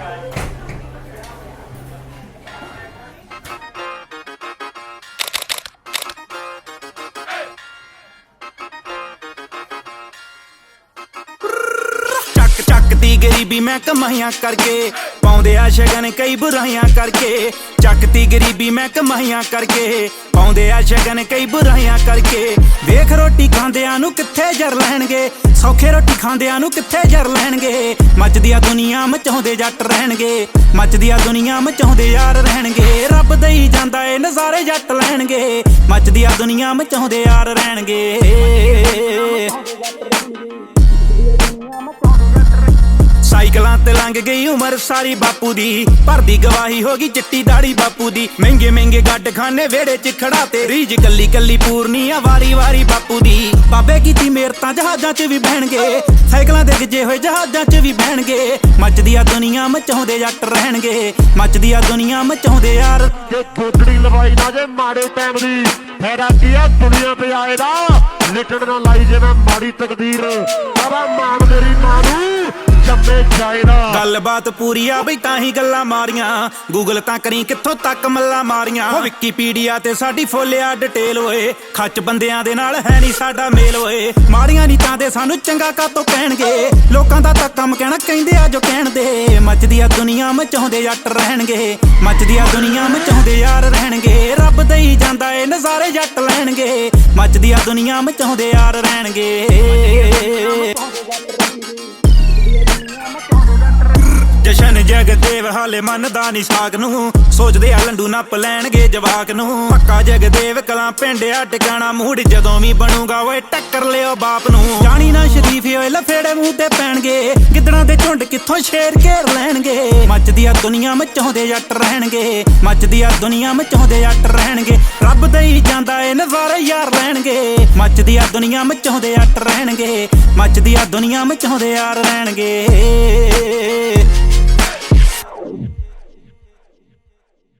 Thank you. ਚੱਕਦੀ ਗਰੀਬੀ ਮੈਂ ਕਮਾਈਆਂ ਕਰਕੇ ਪਾਉਂਦੇ ਆ ਸ਼ਗਨ ਕਈ ਬੁਰਾਈਆਂ ਕਰਕੇ। ਚੱਕਦੀ ਗਰੀਬੀ ਮੈਂ ਕਮਾਈਆਂ ਕਰਕੇ ਪਾਉਂਦੇ ਆ ਸ਼ਗਨ ਕਈ ਬੁਰਾਈਆਂ ਕਰਕੇ। ਵੇਖ ਰੋਟੀ ਖਾਂਦਿਆਂ ਨੂੰ ਕਿੱਥੇ ਜਰ ਲੈਣਗੇ? ਸੌਖੇ ਰੋਟੀ ਖਾਂਦਿਆਂ ਨੂੰ ਕਿੱਥੇ ਜਰ ਲੈਣਗੇ? ਮੱਚਦੀ ਆ ਦੁਨੀਆ ਮਚਾਉਂਦੇ ਜੱਟ ਰਹਿਣਗੇ। ਮੱਚਦੀ ਆ ਦੁਨੀਆ ਮਚਾਉਂਦੇ ਯਾਰ ਰਹਿਣਗੇ। ਰੱਬ ਦੇਈ ਜਾਂਦਾ ਏ, ਨਜ਼ਾਰੇ ਜੱਟ ਲੈਣਗੇ। ਮੱਚਦੀ ਆ ਦੁਨੀਆ ਮਚਾਉਂਦੇ ਯਾਰ ਰਹਿਣਗੇ। ਸਾਈਕਲਾਂ ਲੰਘ ਗਈ ਉਮਰ ਸਾਰੀ ਬਾਪੂ ਦੀ। ਭਰਦੀ ਗਵਾਹੀ ਹੋ ਗਈ ਚਿੱਟੀ ਦਾੜੀ ਬਾਪੂ ਦੀ। ਮਹਿੰਗੇ ਮਹਿੰਗੇ ਗੱਡ ਖਾਨੇ ਵਿਹੜੇ 'ਚ ਖੜਾ ਤੇ ਰੀਜ ਕੱਲੀ ਕੱਲੀ ਪੂਰਨੀ ਆ ਵਾਰੀ ਵਾਰੀ ਬਾਪੂ ਦੀ। ਬਾਬੇ ਕੀਤੀ ਮੇਰ ਤਾਂ ਜਹਾਜ਼ਾਂ 'ਚ ਵੀ ਬਹਿਣਗੇ। ਸਾਈਕਲਾਂ ਦੇ ਗਿੱਜੇ ਹੋਏ ਜਹਾਜ਼ਾਂ 'ਚ ਵੀ ਬਹਿਣਗੇ। ਮੱਚਦੀ ਆ ਦੁਨੀਆ ਮਚਾਉਂਦੇ ਜੱਟ ਰਹਿਣਗੇ। ਮੱਚਦੀ ਆ ਦੁਨੀਆ ਮਚਾਉਂਦੇ ਯਾਰ। ਜੇ ਗੋਦੜੀ ਲਵਾਈ ਨਾ ਜੇ ਮਾੜੇ ਟਾਈਮ ਦੀ ਫਾਇਦਾ ਕੀ ਆ, ਦੁਨੀਆ ਤੇ ਆਏ ਦਾ ਲਿਟਣ ਨਾ ਲਾਈ ਜਿਵੇਂ ਮਾੜੀ ਤਕਦੀਰ। ਬਾਬਾ ਜੰਮੇ ਜਾਏਦਾ ਗੱਲਬਾਤ ਪੂਰੀ ਆ ਬਈ ਤਾਂ ਹੀ ਗੱਲਾਂ ਮਾਰੀਆਂ। ਗੂਗਲ ਤਾਂ ਕਰੀ ਕਿੱਥੋਂ ਤੱਕ ਮੱਲਾ ਮਾਰੀਆਂ। ਹੋ। ਵਿਕੀਪੀਡੀਆ ਤੇ ਸਾਡੀ ਫੋਲਿਆ ਡਿਟੇਲ ਓਏ। ਖੱਚ ਬੰਦਿਆਂ ਦੇ ਨਾਲ ਹੈ ਨਹੀਂ ਸਾਡਾ ਮੇਲ ਓਏ। ਮਾੜੀਆਂ ਨਹੀਂ ਤਾਂ ਦੇ ਸਾਨੂੰ ਚੰਗਾ ਕਾਤੋਂ ਕਹਿਣਗੇ। ਲੋਕਾਂ ਦਾ ਤਾਂ ਕੰਮ ਕਹਿਣਾ ਕਹਿੰਦੇ ਆ ਜੋ ਕਹਿਣ ਦੇ ਮੱਚਦੀ ਆ ਦੁਨੀਆ ਮਚਾਉਂਦੇ ਜੱਟ ਰਹਿਣਗੇ। ਮੱਚਦੀ ਆ ਦੁਨੀਆ ਮਚਾਉਂਦੇ ਯਾਰ ਰਹਿਣਗੇ। ਰੱਬ ਦੇਈ ਜਾਂਦਾ ਏ ਨਜ਼ਾਰੇ ਜੱਟ ਲੈਣਗੇ। ਮੱਚਦੀ ਆ ਦੁਨੀਆ ਮਚਾਉਂਦੇ ਯਾਰ ਰਹਿਣਗੇ। ਜਗਦੇਵ ਹਾਲੇ ਮੰਨਦਾ ਨਹੀਂ ਸਾਗ ਨੂੰ। ਸੋਚਦੇ ਆ ਲੰਡੂ ਨੱਪ ਲੈਣਗੇ ਜਵਾਕ ਨੂੰ। ਪੱਕਾ ਜਗਦੇਵ ਕਲਾਂ ਪਿੰਡਿਆ ਟਿਕਾਣਾ ਮੂਡ ਜਦੋਂ ਵੀ ਬਣੂਗਾ ਓਏ ਟੱਕਰ ਲਿਓ ਬਾਪ ਨੂੰ। ਜਾਣੀ ਨਾ ਸ਼ਰੀਫ ਓਏ ਲਫੇੜੇ ਮੂੰਹ ਤੇ ਪੈਣਗੇ। ਗਿੱਦੜਾਂ ਦੇ ਝੁੰਡ ਕਿੱਥੋਂ ਸ਼ੇਰ ਘੇਰ ਲੈਣਗੇ? ਮੱਚਦੀ ਆ ਦੁਨੀਆ ਮਚਾਉਂਦੇ ਜੱਟ ਰਹਿਣਗੇ। ਮੱਚਦੀ ਆ ਦੁਨੀਆ ਮਚਾਉਂਦੇ ਜੱਟ ਰਹਿਣਗੇ। ਰੱਬ ਦੇਈ ਜਾਂਦਾ ਏ ਨਜ਼ਾਰੇ ਯਾਰ ਰਹਿਣਗੇ ਮੱਚਦੀ ਆ ਦੁਨੀਆ ਮਚਾਉਂਦੇ ਜੱਟ ਰਹਿਣਗੇ। ਮੱਚਦੀ ਆ ਦੁਨੀਆ ਮਚਾਉਂਦੇ ਯਾਰ ਰਹਿਣਗੇ।